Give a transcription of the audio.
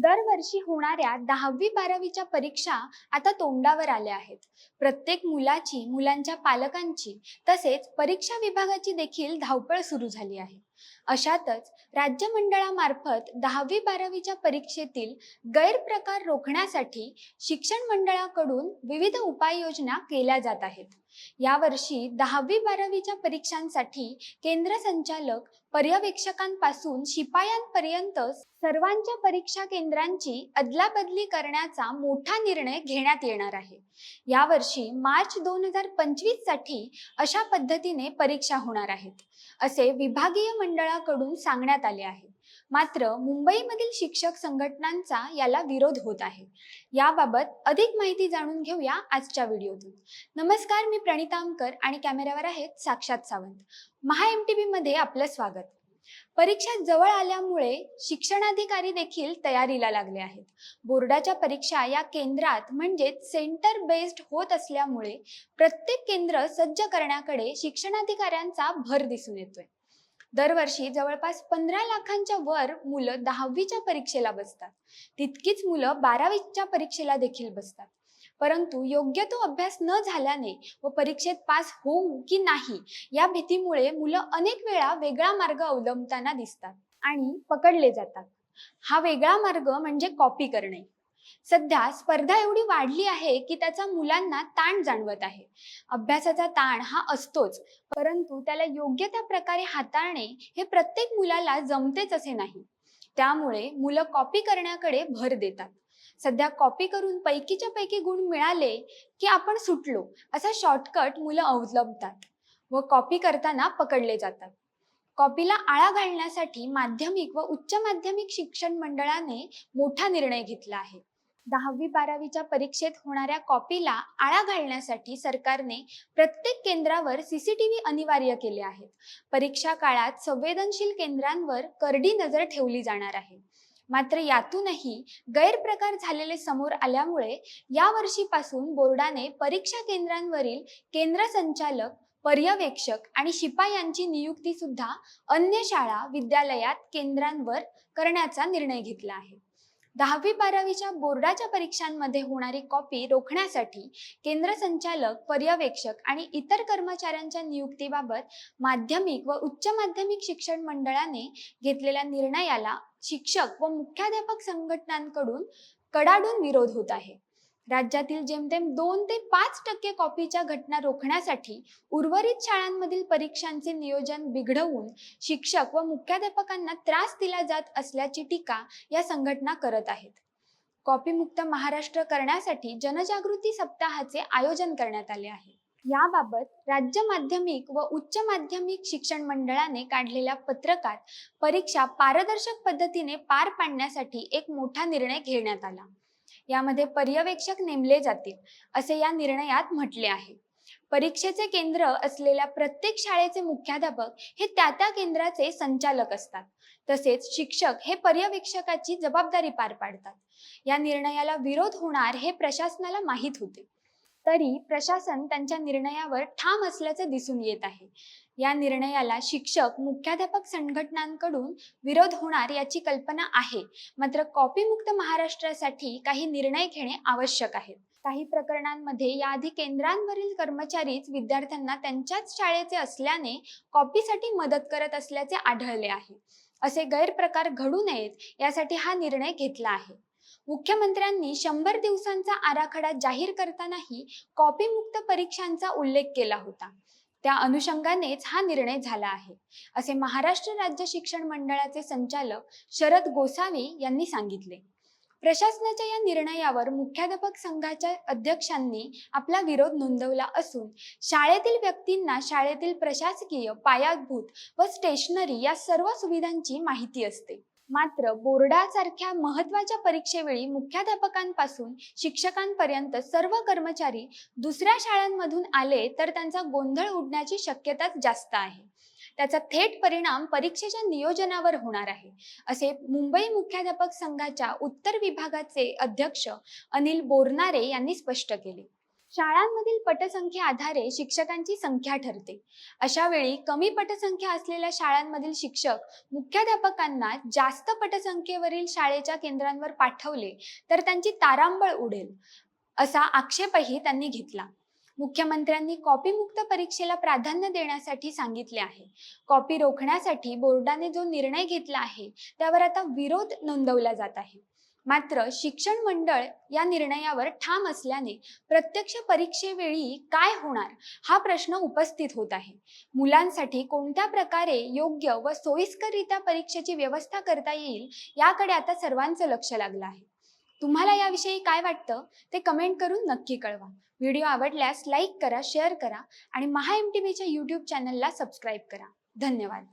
दरवर्षी होणाऱ्या दहावी बारावीच्या परीक्षा आता तोंडावर आल्या आहेत. प्रत्येक मुलाची मुलांच्या पालकांची तसेच परीक्षा विभागाची देखील धावपळ सुरू झाली आहे. अशातच राज्य मंडळामार्फत दहावी बारावीच्या परीक्षेतील गैरप्रकार रोखण्यासाठी शिक्षण मंडळाकडून विविध उपाययोजना केल्या जात आहेत. यावर्षी दहावी बारावीच्या परीक्षांसाठी केंद्र संचालक पर्यवेक्षकांपासून शिपायांपर्यंत सर्वांच्या परीक्षा केंद्रांची अदलाबदली करण्याचा मोठा निर्णय घेण्यात येणार आहे. यावर्षी मार्च दोन हजार पंचवीससाठी अशा पद्धतीने परीक्षा होणार आहेत असे विभागीय मंडळाकडून सांगण्यात आले आहे. मात्र मुंबईमधील शिक्षक संघटनांचा याला विरोध होत आहे. याबाबत अधिक माहिती जाणून घेऊया आजच्या व्हिडिओतून. नमस्कार मी प्रणिता आमकर आणि कॅमेऱ्यावर आहेत साक्षात Sawant. Maha M T V मध्ये आपलं स्वागत. परीक्षा जवळ आल्यामुळे शिक्षणाधिकारी देखील तयारीला लागले आहेत. बोर्डाच्या परीक्षा या केंद्रात म्हणजेच सेंटर बेस्ड होत असल्यामुळे प्रत्येक केंद्र सज्ज करण्याकडे शिक्षणाधिकाऱ्यांचा भर दिसून येतोय. दरवर्षी जवळपास पंधरा लाखांच्या वर मुलं दहावीच्या परीक्षेला बसतात. तितकीच मुलं बारावीच्या परीक्षेला देखील बसतात. परंतु योग्य तो अभ्यास न झाल्याने व परीक्षेत पास होऊ की नाही या भीतीमुळे मुलं अनेक वेळा वेगळा मार्ग अवलंबताना दिसतात आणि पकडले जातात. हा वेगळा मार्ग म्हणजे कॉपी करणे. सध्या स्पर्धा एवढी वाढली आहे की त्याचा मुलांना ताण जाणवत आहे. अभ्यासाचा ताण हा असतोच परंतु त्याला योग्य त्या प्रकारे हाताळणे हे प्रत्येक मुलाला जमतेच असे नाही. त्यामुळे मुलं कॉपी करण्याकडे भर देतात. सध्या कॉपी करून पैकीच्या पैकी गुण मिळाले की आपण सुटलो असा शॉर्टकट मुलं अवलंबतात व कॉपी करताना पकडले जातात. कॉपीला आळा घालण्यासाठी माध्यमिक व उच्च माध्यमिक शिक्षण मंडळाने मोठा निर्णय घेतला आहे. दहावी बारावीच्या परीक्षेत होणाऱ्या कॉपीला आळा घालण्यासाठी सरकारने प्रत्येक केंद्रावर सीसीटीव्ही अनिवार्य केले आहेत. परीक्षा काळात संवेदनशील केंद्रांवर करडी नजर ठेवली जाणार आहे. मात्र यातूनही गैरप्रकार झालेले समोर आल्यामुळे या वर्षीपासून बोर्डाने परीक्षा केंद्रांवरील केंद्र संचालक पर्यवेक्षक आणि शिपायांची नियुक्ती सुद्धा अन्य शाळा विद्यालयात केंद्रांवर करण्याचा निर्णय घेतला आहे. दहावी बारावीच्या बोर्डाच्या परीक्षांमध्ये होणारी कॉपी रोखण्यासाठी केंद्र संचालक पर्यवेक्षक आणि इतर कर्मचाऱ्यांच्या नियुक्तीबाबत माध्यमिक व उच्च माध्यमिक शिक्षण मंडळाने घेतलेल्या निर्णयाला शिक्षक व मुख्याध्यापक संघटनांकडून कडाडून विरोध होत आहे. राज्यातील जेमतेम दोन ते पाच टक्के कॉपीच्या घटना रोखण्यासाठी उर्वरित शाळांमधील परीक्षांचे नियोजन बिघडवून शिक्षक व मुख्याध्यापकांना त्रास दिला जात असल्याची टीका या संघटना करत आहेत. कॉपीमुक्त महाराष्ट्र करण्यासाठी जनजागृती सप्ताहाचे आयोजन करण्यात आले आहे. याबाबत राज्य माध्यमिक व उच्च माध्यमिक शिक्षण मंडळाने काढलेल्या पत्रकात परीक्षा पारदर्शक पद्धतीने पार पाडण्यासाठी एक मोठा निर्णय घेण्यात आला. यामध्ये पर्यवेक्षक नेमले जातील असे या निर्णयात म्हटले आहे. परीक्षेचे केंद्र असलेल्या प्रत्येक शाळेचे मुख्याध्यापक हे त्या त्या केंद्राचे संचालक असतात. तसेच शिक्षक हे पर्यवेक्षकाची जबाबदारी पार पाडतात. या निर्णयाला विरोध होणार हे प्रशासनाला माहीत होते. तरी प्रशासन त्यांच्या निर्णयावर ठाम असल्याचे दिसून येत आहे. या निर्णयाला शिक्षक मुख्याध्यापक संघटनांकडून विरोध होणार याची कल्पना आहे. मात्र कॉपीमुक्त महाराष्ट्रासाठी काही निर्णय घेणे आवश्यक आहे. काही प्रकरणांमध्ये याआधी केंद्रांवरील कर्मचारीच विद्यार्थ्यांना त्यांच्याच शाळेचे असल्याने कॉपीसाठी मदत करत असल्याचे आढळले आहे. असे गैरप्रकार घडू नयेत यासाठी हा निर्णय घेतला आहे. मुख्यमंत्र्यांनी शंभर दिवसांचा आराखडा जाहीर करतानाही कॉपीमुक्त परीक्षांचा उल्लेख केला होता. त्या अनुषंगानेच हा निर्णय झाला आहे असे महाराष्ट्र राज्य शिक्षण मंडळाचे संचालक शरद गोसावी यांनी सांगितले. प्रशासनाच्या या निर्णयावर मुख्याध्यापक संघाच्या अध्यक्षांनी आपला विरोध नोंदवला असून शाळेतील व्यक्तींना शाळेतील प्रशासकीय पायाभूत व स्टेशनरी या सर्व सुविधांची माहिती असते. मात्र बोर्डासारख्या महत्त्वाच्या परीक्षेवेळी मुख्याध्यापकांपासून शिक्षकांपर्यंत सर्व कर्मचारी दुसऱ्या शाळांमधून आले तर त्यांचा गोंधळ उडण्याची शक्यताच जास्त आहे. त्याचा थेट परिणाम परीक्षेच्या नियोजनावर होणार आहे. असे मुंबई मुख्याध्यापक संघाच्या उत्तर विभागाचे अध्यक्ष अनिल बोरनारे यांनी स्पष्ट केले. शाळांमधील पटसंख्ये आधारे शिक्षकांची संख्या ठरते. अशा वेळी कमी पटसंख्या असलेल्या शाळांमधील शिक्षक मुख्याध्यापकांना जास्त पटसंख्येवरील शाळेच्या केंद्रांवर पाठवले तर त्यांची तारांबळ उडेल असा आक्षेपही त्यांनी घेतला. मुख्यमंत्र्यांनी कॉपीमुक्त परीक्षेला प्राधान्य देण्यासाठी सांगितले आहे. कॉपी रोखण्यासाठी बोर्डाने जो निर्णय घेतला आहे त्यावर आता विरोध नोंदवला जात आहे. मात्र शिक्षण मंडळ या निर्णयावर ठाम असल्याने प्रत्यक्ष परीक्षेवेळी काय होणार हा प्रश्न उपस्थित होत आहे. मुलांसाठी कोणत्या प्रकारे योग्य व सोयीस्कररित्या परीक्षेची व्यवस्था करता येईल याकडे आता सर्वांचं लक्ष लागलं आहे. तुम्हाला याविषयी काय वाटतं ते कमेंट करून नक्की कळवा. व्हिडिओ आवडल्यास लाईक करा शेअर करा आणि महा एम टी व्हीच्या यूट्यूब चॅनलला सबस्क्राईब करा. धन्यवाद.